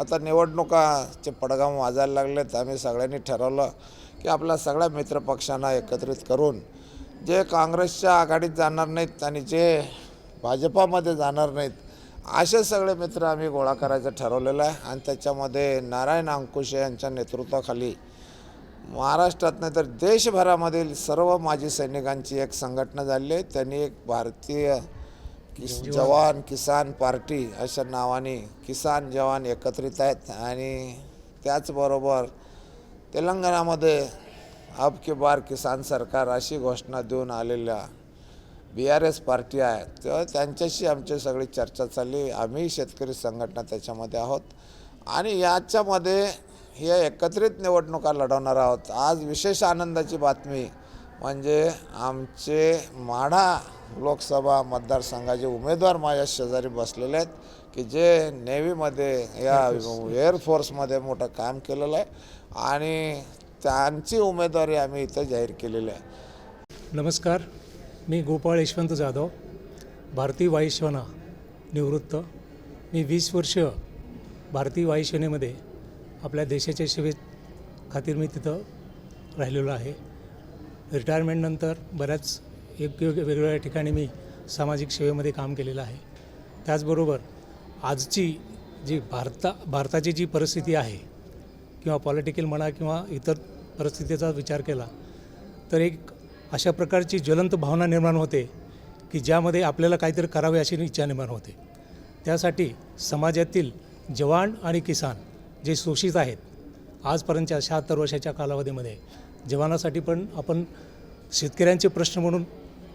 आता निवडणुकाचे पडगाम वाजायला लागलेत. आम्ही सगळ्यांनी ठरवलं की आपल्या सगळ्या मित्रपक्षांना एकत्रित करून जे काँग्रेसच्या आघाडीत जाणार नाहीत आणि जे भाजपामध्ये जाणार नाहीत असे सगळे मित्र आम्ही गोळा करायचं ठरवलेलं आहे. आणि त्याच्यामध्ये नारायण अंकुशे यांच्या नेतृत्वाखाली महाराष्ट्रात नाही तर देशभरामधील सर्व माजी सैनिकांची एक संघटना झाली आहे. त्यांनी एक भारतीय किस जवान किसान पार्टी अशा नावाने किसान जवान एकत्रित आहेत आणि त्याचबरोबर तेलंगणामध्ये अब की बार किसान सरकार अशी घोषणा देऊन आलेल्या बी आर एस पार्टी आहे. तर त्यांच्याशी आमची सगळी चर्चा चालली. आम्ही शेतकरी संघटना त्याच्यामध्ये आहोत. आणि याच्यामध्ये हे एकत्रित निवडणुका लढवणार आहोत. आज विशेष आनंदाची बातमी म्हणजे आमचे माढा लोकसभा मतदारसंघाचे उमेदवार माझ्या शेजारी बसलेले आहेत की जे नेव्हीमध्ये या एअरफोर्समध्ये मोठं काम केलेलं आहे आणि त्यांची उमेदवारी आम्ही इथं जाहीर केलेली आहे. नमस्कार मी गोपाळ यशवंत जाधव भारतीय वायुसेना निवृत्त. मी वीस वर्ष भारतीय वायुसेनेमध्ये आपल्या देशाच्या सेवेत खातीर मी तिथं राहिलेलो आहे. रिटायरमेंटनंतर बऱ्याच एक वेगवेगळ्या ठिकाणी मी सामाजिक सेवेमध्ये काम केलेलं आहे. त्याचबरोबर आजची जी भारता भारताची जी परिस्थिती आहे किंवा पॉलिटिकल म्हणा किंवा इतर परिस्थितीचा विचार केला तर एक अशा प्रकारची ज्वलंत भावना निर्माण होते की ज्यामध्ये आपल्याला काहीतरी करावे अशी इच्छा निर्माण होते. त्यासाठी समाजातील जवान आणि किसान जे शोषित आहेत आजपर्यंतच्या शहात्तर वर्षाच्या कालावधीमध्ये जवानासाठी पण आपण शेतकऱ्यांचे प्रश्न म्हणून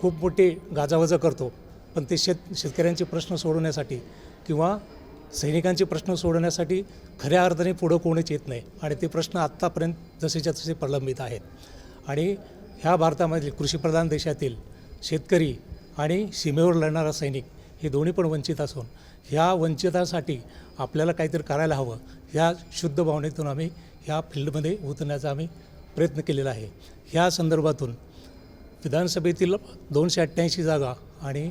खूप मोठे गाजावाजा करतो. पण ते शेत शेतकऱ्यांचे प्रश्न सोडवण्यासाठी किंवा सैनिकांचे प्रश्न सोडवण्यासाठी खऱ्या अर्थाने पुढं कोणीच येत नाही. आणि ते प्रश्न आत्तापर्यंत जसेच्या तसे प्रलंबित आहेत. आणि ह्या भारतामधील कृषीप्रधान देशातील शेतकरी आणि सीमेवर लढणारा सैनिक हे दोन्ही पण वंचित असून ह्या वंचितासाठी आपल्याला काहीतरी करायला हवं. ह्या शुद्ध भावनेतून आम्ही ह्या फील्डमध्ये उतरण्याचा आम्ही प्रयत्न केलेला आहे. ह्या संदर्भातून विधानसभेतील दोनशे अठ्ठ्याऐंशी जागा आणि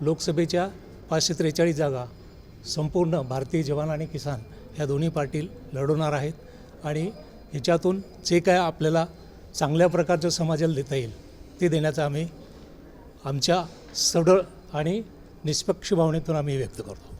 लोकसभेच्या पाचशे त्रेचाळीस जागा संपूर्ण भारतीय जवान आणि किसान ह्या दोन्ही पार्टी लढवणार आहेत आणि ह्याच्यातून जे काय आपल्याला चांगल्या प्रकारचं समाजाला देता येईल ते देण्याचा आम्ही आमच्या सडळ आणि निष्पक्ष भावनेतून आम्ही व्यक्त करतो.